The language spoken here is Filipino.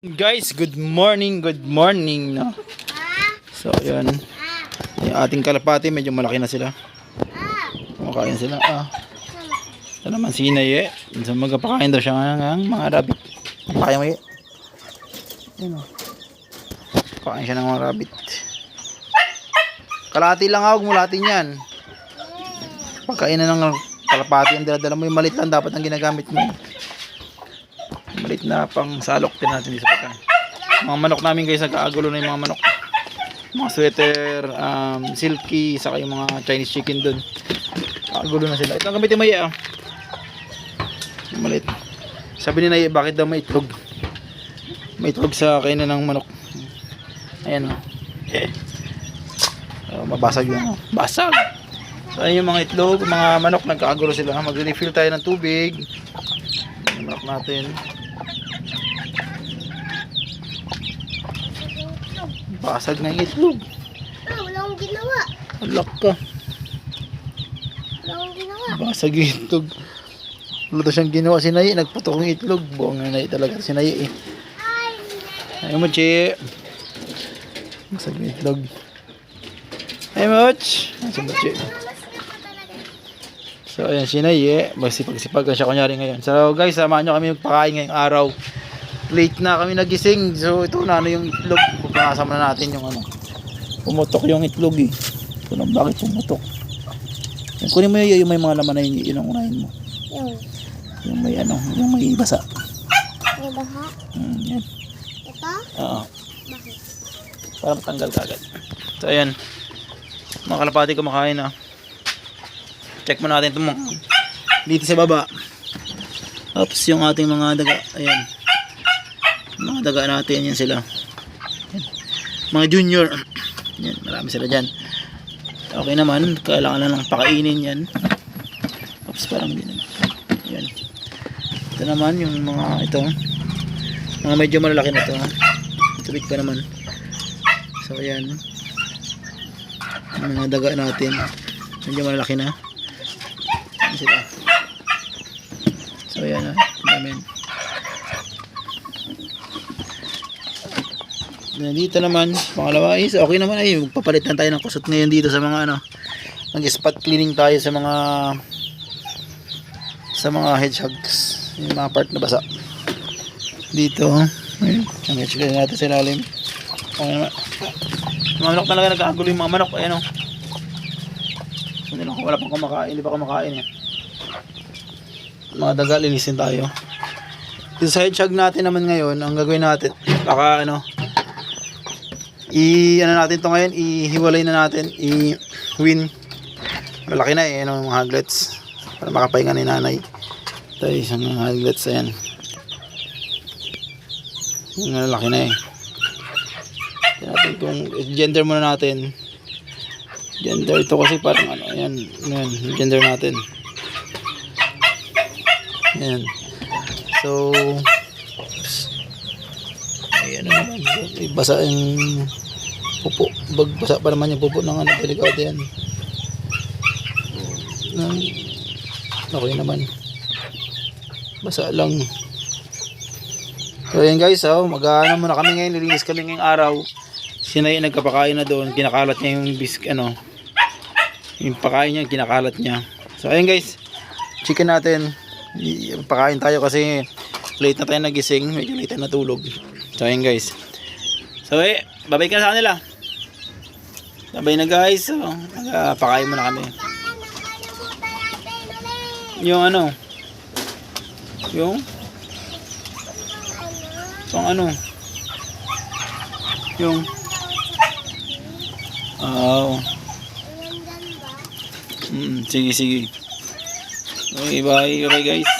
Guys, good morning, good morning, no? So, yun. Yung ating kalapati, medyo malaki na sila. Kumakain sila. Ah. Ito naman si Inay, eh. So, magpapakain daw siya ng mga rabbit. Pakain mo, eh. Yun, oh. Pakain siya ng mga rabbit. Kalahati lang ako, mulatin yan. Pagkain na ng kalapati, ang dala mo yung malit lang dapat ang ginagamit mo. Malit na pang salok din natin sa pagkain. Mga manok namin guys, nagkaagulo na yung mga manok. Mga sweater, um, silky, saka yung mga Chinese chicken dun. Kaagulo na sila. Ito ang gamitin mo iya. ah. Malit. Sabi ni Naya, bakit daw may itlog? May itlog sa kainan ng manok. Ayan o. Oh, mabasag yun. Oh. Basag. So, yung mga itlog, mga manok, nagkaagulo sila. Mag-refill tayo ng tubig. Manok natin. Basag na yung itlog. Ah, wala akong ginawa. Alak ka. Wala akong ginawa. Basag yung itlog. Wala to siyang ginawa si Nayi. Nagputok yung itlog. Buong na Nayi talaga si Nayi eh. Ay mo, Chi. Basag yung itlog. Ay mo, Ch. Ay mo, Chi. So, ayan si Nayi eh. Magsipag-sipag siya kunyari ngayon. So, guys, samahan nyo kami magpakain ngayong araw. Late na kami nagising. So, ito na ano yung itlog. Pupunasa muna natin yung ano. Pumutok yung itlog eh. Ito lang bakit pumutok. Yung kunin mo yun, yung may mga laman na yun, yun ang unahin mo. Yung, Yung may ano, yung may basa. yung baha. Mm, yan. Ito? Oo. Bakit? Para matanggal ka agad. So, ayan. Mga kalapati kumakain na. Check mo natin itong mga dito sa baba. Tapos yung ating mga daga. Ayan. Mga daga natin, yan sila. Yan. Mga junior. Yan, marami sila dyan. Okay naman, kailangan na lang pakainin yan. Tapos parang naman. Yan. Ito naman yung mga ito. Mga medyo malalaki na ito. ha. Tubig pa naman. So. Ang mga daga natin. Medyo malalaki na. Sila. So ayan ha. Namin. Dito naman, pangalawa is okay naman ay magpapalitan tayo ng kusot ngayon dito sa mga ano. Mag-spot cleaning tayo sa mga sa mga hedgehogs. Yung mga part na basa. Dito. Ayun. Ang hedgehog natin sa ilalim. Okay naman. Yung mga manok talaga nagkakagulo yung mga manok. Ayan o. Hindi lang wala pang kumakain. Hindi pa kumakain eh. Mga daga, linisin tayo. Dito sa hedgehog natin naman ngayon, ang gagawin natin, baka ano, i ano natin to ngayon, ihiwalay na natin, i win. Malaki na eh, ano, mga haglets. Para makapahinga ni nanay. Ito isang haglets, ayan. Malaki na eh. Natin kung gender muna natin. Gender ito kasi parang ano, ayan, ayan, gender natin. Ayan. So, ayan na naman. Basa yung pupo. Bagbasa pa naman yung pupo ng ano, delikado yan. Nang, okay naman. Basa lang. So ayan guys, oh, mag-ano muna kami ngayon, nilinis kami ngayong araw. Sinay nagkapakain na doon, kinakalat niya yung bisk ano. Yung pakain niya, kinakalat niya. So ayan guys, chicken natin. Pakain tayo kasi late na tayo nagising, medyo late na natulog. So ayan guys. So eh, babay ka na sa kanila. Babay na guys, so, pakain muna kami. Yung ano, yung? Yung ano? Yung? Oh dyan ba? mm, sige sige. Okay bye. Bye guys